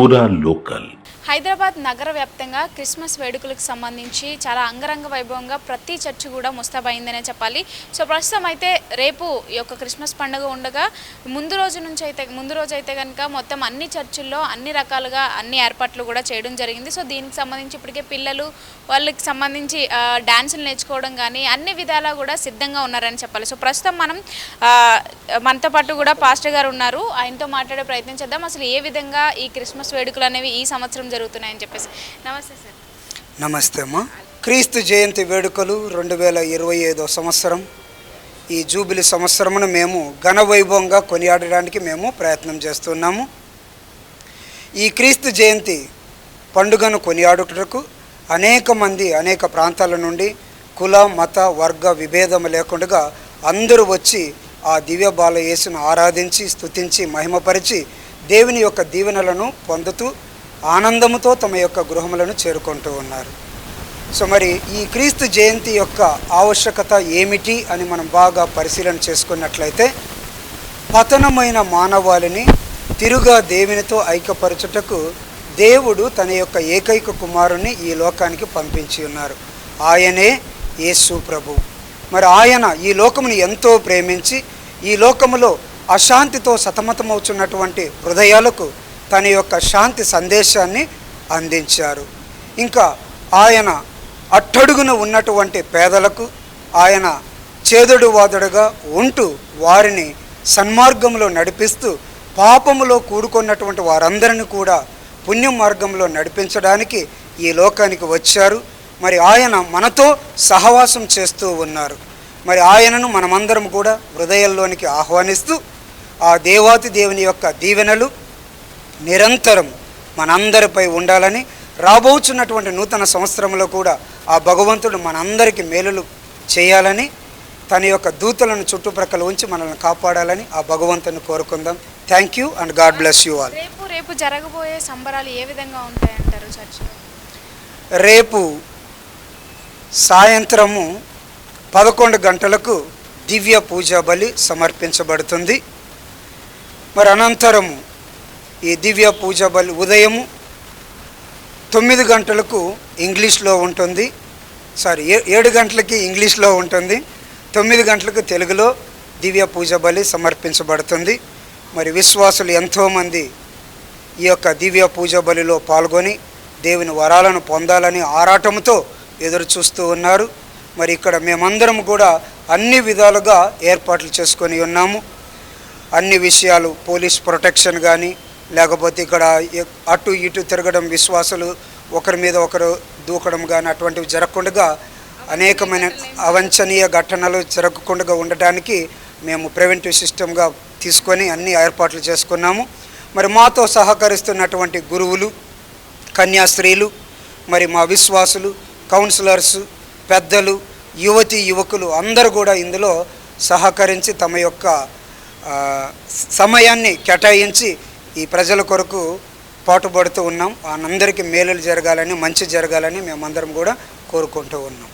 ওরা লোকাল। హైదరాబాద్ నగర వ్యాప్తంగా క్రిస్మస్ వేడుకలకు సంబంధించి చాలా అంగరంగ వైభవంగా ప్రతి చర్చి కూడా ముస్తాబైందనే చెప్పాలి. సో ప్రస్తుతం అయితే రేపు ఈ యొక్క క్రిస్మస్ పండుగ ఉండగా ముందు రోజు నుంచి అయితే ముందు రోజు అయితే కనుక మొత్తం అన్ని చర్చిల్లో అన్ని రకాలుగా అన్ని ఏర్పాట్లు కూడా చేయడం జరిగింది. సో దీనికి సంబంధించి ఇప్పటికే పిల్లలు వాళ్ళకి సంబంధించి డ్యాన్సులు నేర్చుకోవడం కానీ అన్ని విధాలా కూడా సిద్ధంగా ఉన్నారని చెప్పాలి. సో ప్రస్తుతం మనం మనతో పాటు కూడా పాస్టర్ గారు ఉన్నారు. ఆయనతో మాట్లాడే ప్రయత్నం చేద్దాం. అసలు ఏ విధంగా ఈ క్రిస్మస్ వేడుకలు అనేవి ఈ సంవత్సరం జరుగుతున్నాయని చెప్పేసి. నమస్తే సార్. నమస్తే అమ్మా. క్రీస్తు జయంతి వేడుకలు రెండు వేల ఇరవై ఐదో సంవత్సరం. ఈ జూబిలి సంవత్సరమును మేము ఘనవైభవంగా కొనియాడడానికి మేము ప్రయత్నం చేస్తున్నాము. ఈ క్రీస్తు జయంతి పండుగను కొనియాడుటకు అనేక మంది అనేక ప్రాంతాల నుండి కుల మత వర్గ విభేదం లేకుండా అందరూ వచ్చి ఆ దివ్య బాల యేసును ఆరాధించి స్తుతించి మహిమపరిచి దేవుని యొక్క దీవెనలను పొందుతూ ఆనందముతో తమ యొక్క గృహములను చేరుకుంటూ ఉన్నారు. సో మరి ఈ క్రీస్తు జయంతి యొక్క ఆవశ్యకత ఏమిటి అని మనం బాగా పరిశీలన చేసుకున్నట్లయితే పతనమైన మానవాళిని తిరుగా దేవునితో ఐక్యపరచుటకు దేవుడు తన యొక్క ఏకైక కుమారుని ఈ లోకానికి పంపించి ఉన్నారు. ఆయనే యేసు ప్రభు. మరి ఆయన ఈ లోకమును ఎంతో ప్రేమించి ఈ లోకములో అశాంతితో సతమతమవుతున్నటువంటి హృదయాలకు తన యొక్క శాంతి సందేశాన్ని అందించారు. ఇంకా ఆయన అట్టడుగున ఉన్నటువంటి పేదలకు ఆయన చేదుడువాదుడుగా ఉంటూ వారిని సన్మార్గంలో నడిపిస్తూ పాపములో కూడుకున్నటువంటి వారందరిని కూడా పుణ్య మార్గంలో నడిపించడానికి ఈ లోకానికి వచ్చారు. మరి ఆయన మనతో సహవాసం చేస్తూ ఉన్నారు. మరి ఆయనను మనమందరం కూడా హృదయంలోనికి ఆహ్వానిస్తూ ఆ దేవాతి దేవుని యొక్క దీవెనలు నిరంతరం మనందరిపై ఉండాలని రాబోచున్నటువంటి నూతన సంవత్సరంలో కూడా ఆ భగవంతుడు మనందరికీ మేలులు చేయాలని తన యొక్క దూతలను చుట్టుప్రక్కల ఉంచి మనల్ని కాపాడాలని ఆ భగవంతుని కోరుకుందాం. Thank you and God bless you all రేపు రేపు జరగబోయే సంబరాలు ఏ విధంగా ఉంటాయంటారు చర్చిలో రేపు సాయంత్రము పదకొండు గంటలకు దివ్య పూజా బలి సమర్పించబడుతుంది. మరి అనంతరము ఈ దివ్య పూజ బలి ఉదయము తొమ్మిది గంటలకు ఇంగ్లీష్లో ఉంటుంది. సారీ ఏ ఏడు గంటలకి ఇంగ్లీష్లో ఉంటుంది. తొమ్మిది గంటలకు తెలుగులో దివ్య పూజ బలి సమర్పించబడుతుంది. మరి విశ్వాసులు ఎంతోమంది ఈ యొక్క దివ్య పూజ బలిలో పాల్గొని దేవుని వరాలను పొందాలని ఆరాటంతో ఎదురు చూస్తూ ఉన్నారు. మరి ఇక్కడ మేమందరం కూడా అన్ని విధాలుగా ఏర్పాట్లు చేసుకొని ఉన్నాము. అన్ని విషయాలు పోలీస్ ప్రొటెక్షన్ కానీ లేకపోతే ఇక్కడ అటు ఇటు తిరగడం విశ్వాసులు ఒకరి మీద ఒకరు దూకడం కానీ అటువంటివి జరగకుండా అనేకమైన అవంచనీయ ఘటనలు జరగకుండా ఉండటానికి మేము ప్రివెంటివ్ సిస్టమ్గా తీసుకొని అన్ని ఏర్పాట్లు చేసుకున్నాము. మరి మాతో సహకరిస్తున్నటువంటి గురువులు కన్యాస్త్రీలు మరి మా విశ్వాసులు కౌన్సిలర్స్ పెద్దలు యువతి యువకులు అందరూ కూడా ఇందులో సహకరించి తమ యొక్క సమయాన్ని కేటాయించి ఈ ప్రజల కొరకు పాటుపడుతూ ఉన్నాం. అందరికీ మేలులు జరగాలని మంచి జరగాలని మేమందరం కూడా కోరుకుంటూ ఉన్నాం.